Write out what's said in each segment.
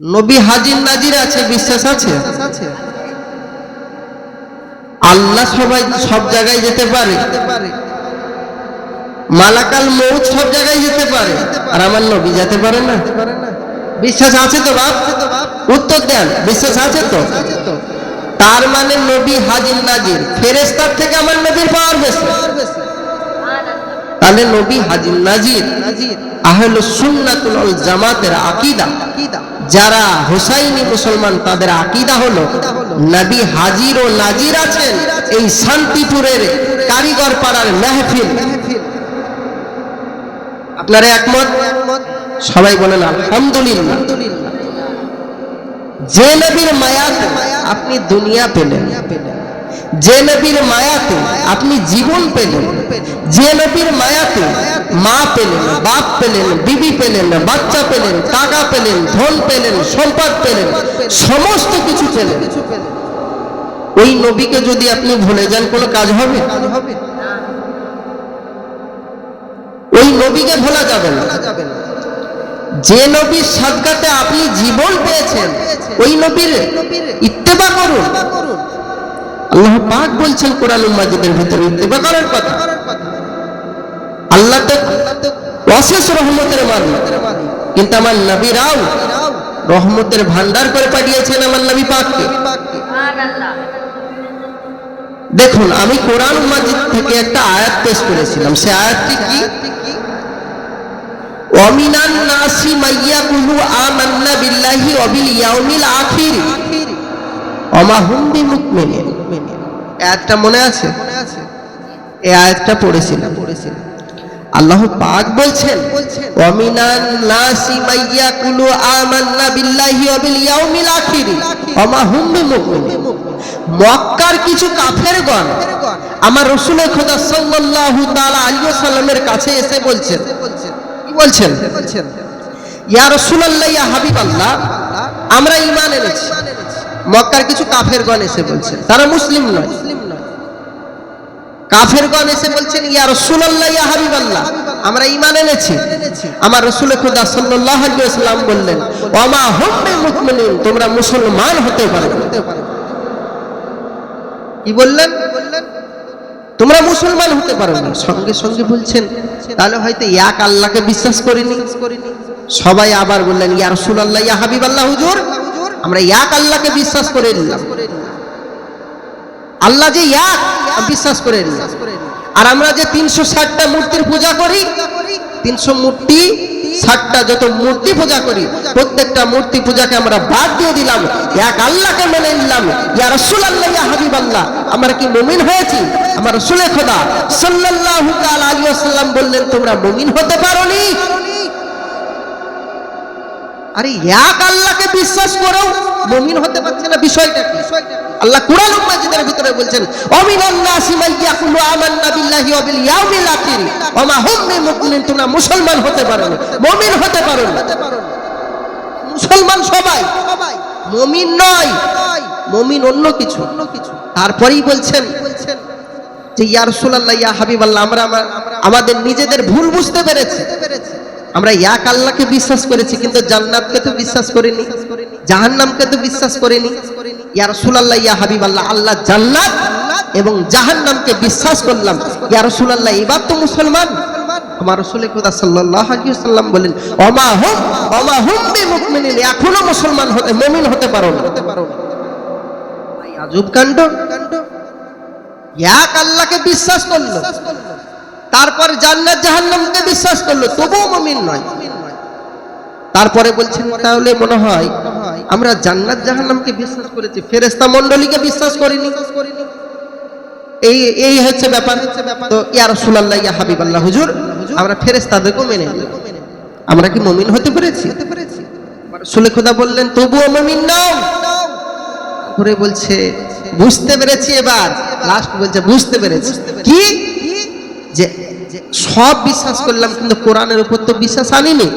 নবী হাজির নাজির আছে, বিশ্বাস আছে? আল্লাহ সবাই সব জায়গায় যেতে পারে। মালাকাল মৌত সব জায়গায় যেতে পারে। আর আমার নবী যেতে পারে না। বিশ্বাস আছে তো বাপ? উত্তর দেন, বিশ্বাস আছে তো? তার মানে নবী হাজির নাজির ফেরেস্তার থেকে আমার নবীর পাওয়ার বেশি। তাহলে নবী হাজির নাজির, আহলে সুন্নাতুল জামাতের আকীদা। যারা হোসাইনি মুসলমান, তাদের আকীদা হলো, নবী হাজির ও নাজির আছেন এই শান্তিপুরের কারিগর পাড়ার মেহফিল। আপনারা একমত? সবাই বলেন আলহামদুলিল্লাহ। যে নবীর মায়াতে আপনি দুনিয়া পেলেন যে নবীর মায়াতে আপনি জীবন পেলেন, যে নবীর মায়াতে মা পেলেন, বাপ পেলেন, বিবি পেলেন, বাচ্চা পেলেন টাকা পেলেন, ধন পেলেন, সম্পদ পেলেন, সমস্ত কিছু পেলেন। ওই নবীকে যদি আপনি ভুলে যান, কোনো কাজ হবে? ওই নবীকে ভোলা যাবে না। যে নবীর সাদকাতে আপনি জীবন পেয়েছেন, ওই নবীর ইত্তেবা করুন। আল্লাহ পাক বলছেন কোরআন মাজিদের ভিতরে ইত্তেবা করার কথা। আল্লাহ তো অশেষ রহমতের মানুষ কিন্তু আমার নবীরাও রহমতের ভান্ডার করে পাঠিয়েছেন আমার নবী পাককে। দেখুন আমি কোরআন মাজিদ থেকে একটা আয়াত পেশ করেছিলাম। সে আয়াতটি কি? অমিনান নাসি মাইয়া কুলু আমান্না বিল্লাহি অবিল ইয়াউমিল আখির। অমা হুম বিমুকমিনিন আয়াতটা মনে আছে? এই আয়াতটা পড়েছিলাম। পড়েছিলাম আল্লাহ পাক বলছেন অমিনান নাসি মাইয়া কুলু আমান্না বিল্লাহি ওয়াবিল ইয়াউমিল আখির। অমা হুম বিমুকমিনিন মক্কার কিছু কাফেরগণ আমার রসুলের খোদা সাল্লাল্লাহু তাআলা আলাইহি ওয়াসাল্লামের কাছে এসে বলছেন, কি বলছেন? ইয়া রাসূলুল্লাহ, ইয়া হাবিবাল্লাহ, আমরা ঈমান এনেছি। মক্কার কিছু কাফেরগণ এসে বলছেন তারা মুসলিম নয়। কাফেরগণ এসে বলছেন, ইয়া রাসূলুল্লাহ, ইয়া হাবিবাল্লাহ, আমরা ঈমান এনেছি। আমার রাসূল খোদা সাল্লাল্লাহু আলাইহি ওয়াসাল্লাম বললেন ওমা হুম বিমুমিনিন তোমরা মুসলমান হতে পারো। কি বললেন? তোমরা মুসলমান হতে পারো না। সঙ্গে সঙ্গে বলছেন, তাহলে হয়তো এক আল্লাহকে বিশ্বাস করিনি। সবাই আবার বললেন, ইয়া রাসূলুল্লাহ, ইয়া হাবিবাল্লাহ, হুজুর আমরা এক আল্লাহকে বিশ্বাস করে নিলাম। আল্লাহ যে এক বিশ্বাস করে নিলাম। আর আমরা যে তিনশো ষাটটা মূর্তির পূজা করি, তিনশো মূর্তি, ষাটটা যত মূর্তি পূজা করি, প্রত্যেকটা মূর্তি পূজাকে আমরা বাদ দিয়ে দিলাম। এক আল্লাহকে মেনে নিলাম। ইয়া রসুল আল্লাহ ইয়া হাবিব আল্লাহ আমরা কি মুমিন হয়েছি? আমার রসুলে খোদা সাল্লাল্লাহু তাআলা আলাইহি ওয়াসাল্লাম বললেন, তোমরা মুমিন হতে পারোনি। আরে এক আল্লাহকে বিশ্বাস করেও মুমিন হতে পারছে না, বিষয়টা কি? আল্লাহ কুরআন মাজিদের ভিতরে বলছেন অমিনান নাসি মাইয়াকুলু আমান্না বিল্লাহি ওয়া বিল ইয়াউমিল আখির ওয়া মা হুম বিমুমিনিন তোমরা মুসলমান হতে পারো না, মুমিন হতে পারো না। মুসলমান সবাই, মুমিন নয়, মুমিন অন্য কিছু। অন্য কিছু তারপরেই বলছেন যে, ইয়া রাসূলুল্লাহ, ইয়া হাবিবাল্লাহ, আমরা আমা- আমাদের নিজেদের ভুল বুঝতে পেরেছি। আমরা এক আল্লাহকে বিশ্বাস করেছি, কিন্তু জান্নাতকে তো বিশ্বাস করিনি, জাহান্নামকে তো বিশ্বাস করিনি। ইয়া রাসূলুল্লাহ, ইয়া হাবিবাল্লাহ, আল্লাহ জান্নাত এবং জাহান্নামকে বিশ্বাস করলাম। ইয়া রাসূলুল্লাহ, এবার তো মুসলমান। আমার রাসূল খোদা সাল্লাল্লাহু আলাইহি ওয়াসাল্লাম বলেন, ওমা হুম ওমা হুম বিমুমিনিন, এখনও মুসলমান হতে, মুমিন হতে পারো না। আজব কাণ্ড। এক আল্লাহকে বিশ্বাস করল তারপর জান্নাত জাহান্নামকে বিশ্বাস করল, তবুও মুমিন নয়। তারপরে বলছেন, তাহলে মনে হয় আমরা জান্নাত জাহান্নামকে বিশ্বাস করেছি, ফেরেশতা মণ্ডলীকে বিশ্বাস করিনি। এই এই হচ্ছে ব্যাপার। হচ্ছে তো ইয়া রাসূলুল্লাহ, ইয়া হাবিবাল্লাহ, হুজুর, আমরা ফেরেশতাদেরকেও মেনে নিই। আমরা কি মুমিন হতে পেরেছি? রাসূল খোদা বললেন, তবুও মুমিন নাও। করে বলছে, বুঝতে পেরেছি এবার। লাস্ট বলছে, বুঝতে পেরেছি। কি? সব বিশ্বাস করলাম, কিন্তু কোরআনের উপর তো বিশ্বাস আনিনি।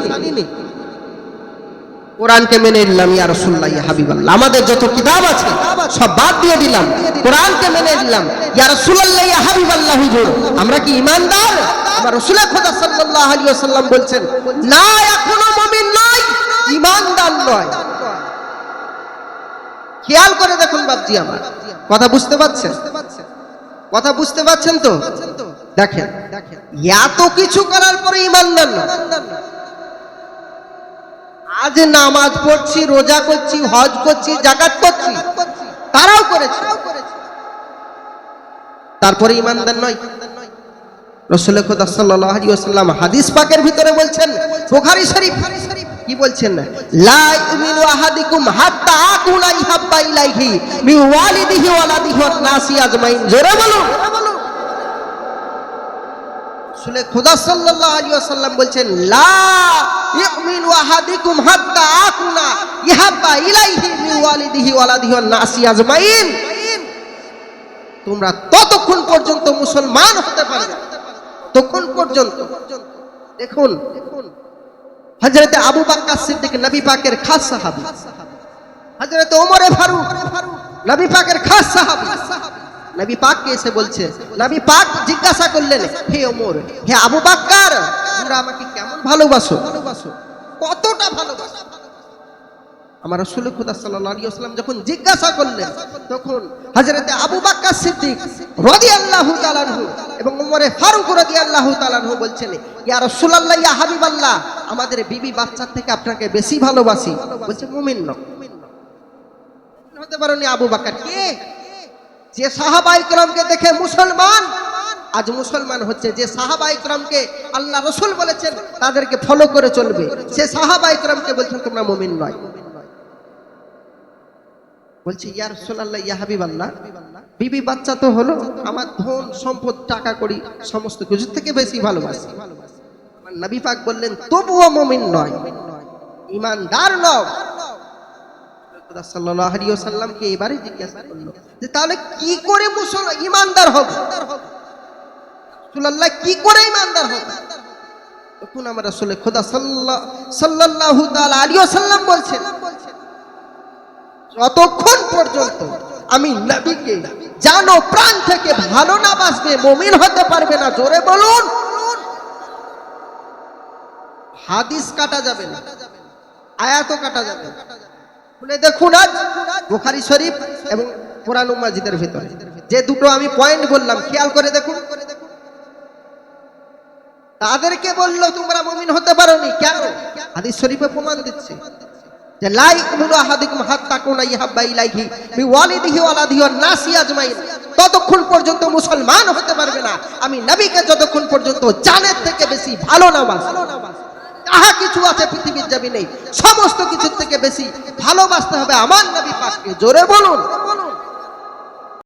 কোরআনকে মেনে নিলাম, ইয়া রাসূলুল্লাহ, ইয়া হাবিবাল্লাহ। আমাদের যত কিতাব আছে, সব বাদ দিয়ে দিলাম। কোরআনকে মেনে নিলাম, ইয়া রাসূলুল্লাহ, ইয়া হাবিবাল্লাহ, হুজুর। আমরা কি ঈমানদার? আমার রাসূল খোদা সাল্লাল্লাহু আলাইহি ওয়াসাল্লাম বলছেন না এখনও মুমিন নয়, ঈমানদার নয়। খেয়াল করে দেখুন বাপজি আমার। কথা বুঝতে পারছেন? কথা বুঝতে পারছেন তো? দেখেন, এত কিছু করার পরে ইমানদার না। আজ নামাজ পড়ছি, রোজা করছি, হজ করছি, জাকাত করছি, তারাও করেছে। তারপরে ইমানদার নয় রসুল খুদা হাদিস পাকের ভিতরে বলছেন, বুখারী শরীফ, কি বলছেন? লা আহাদিকুম হাত্তা আকুনা ইহাব্বা ইলাইহি মি ওয়ালিদিহি ওয়ালাদিহি ওয়ান নাসি আজমাইন। জোরে বলুন। রসুল খুদা সাল্লাল্লাহু আলাইহি ওয়াসাল্লাম বলছেন, লা হাত্তা আকুনা ইহাব্বা ইলাইহি মি ওয়ালিদিহি ওয়ালাদিহি ওয়ান নাসি আজমাইন। তোমরা ততক্ষণ পর্যন্ত মুসলমান হতে পারবে তখন পর্যন্ত। দেখুন হজরতে আবু বাক্কা সিদ্দিক নবী পাকের খাস সাহাবী। হজরতে ওমরে ফারুক, নবী পাকের খাস সাহাবী। নবী পাককে এসে বলছে, নবী পাক জিজ্ঞাসা করলেন, হে ওমর, হে আবু বাক্কার, তোমরা আমাকে কেমন ভালোবাসো? কতটা ভালোবাসো? আমার রসুল খুদা ওয়াসাল্লাম যখন জিজ্ঞাসা করলেন, তখন হযরতে আবু বকর সিদ্দিক রাদিয়াল্লাহু তাআলা আনহু এবং ওমরে ফারুক রাদিয়াল্লাহু তাআলা আনহু বলছেন, ইয়া রাসূলুল্লাহ, ইয়া হাবিবাল্লাহ, আমাদের বিবি বাচ্চার থেকে আপনাকে বেশি ভালোবাসি। বলছে, মুমিন হতে পারেনি আবু বকর কে? যে সাহাবা ইকরামকে দেখে মুসলমান, আজ মুসলমান হচ্ছে, যে সাহাবা ইকরামকে আল্লাহ রসুল বলেছেন, তাদেরকে ফলো করে চলবে। সে সাহাবা ইকরামকে বলছেন, তোমরা মুমিন নয়। বলছি ইয়ার সোনাল্লাহ ইয়া হাবিব আল্লাহ বিবি বাচ্চা তো হলো, আমার ধন, সম্পদ, টাকা করি সমস্ত কিছু থেকে বেশি ভালোবাসি। আমার নবী পাক বললেন, তবুও মমিন নয়। ইমানদার নয় সাল্লাল্লাহু আলাইহি ওয়াসাল্লামকে এবারে জিজ্ঞাসা করল যে, তাহলে কি করে মুসল ইমানদার হব রাসূলুল্লাহ কি করে ইমানদার হব তখন আমার রাসূল খোদা সাল্লাল্লাহু তাআলা আলাইহি ওয়াসাল্লাম বলছেন, যতক্ষণ পর্যন্ত আমি নবীকে জানো, প্রাণ থেকে ভালো না বাসবে মমিন হতে পারবে না, জোরে বলুন, হাদিস কাটা যাবে না, আয়াতও কাটা যাবে না। খুলে দেখুন আজ বুখারী শরীফ এবং কোরআন মাজিদের ভিতরে। যে দুটো আমি পয়েন্ট বললাম, খেয়াল করে দেখুন। তাদেরকে বলল, তোমরা মমিন হতে পারোনি, কেন? হাদিস শরীফে প্রমাণ দিচ্ছে যে লাই ইউমিনু আহাদিকুম হাত্তা কুনা ইহাব্বা ইলাইহি বি ওয়ালিদিহি ওয়ালাদিহি ওয়ান নাসি আজমাইন। ততক্ষণ পর্যন্ত মুসলমান হতে পারবে না। আমি নবীকে যতক্ষণ পর্যন্ত জানের থেকে বেশি ভালো না বাসি। যাহা কিছু আছে পৃথিবীর জমিনে। সমস্ত কিছুর থেকে বেশি ভালোবাসতে হবে আমার নবী পাককে। জোরে বলুন।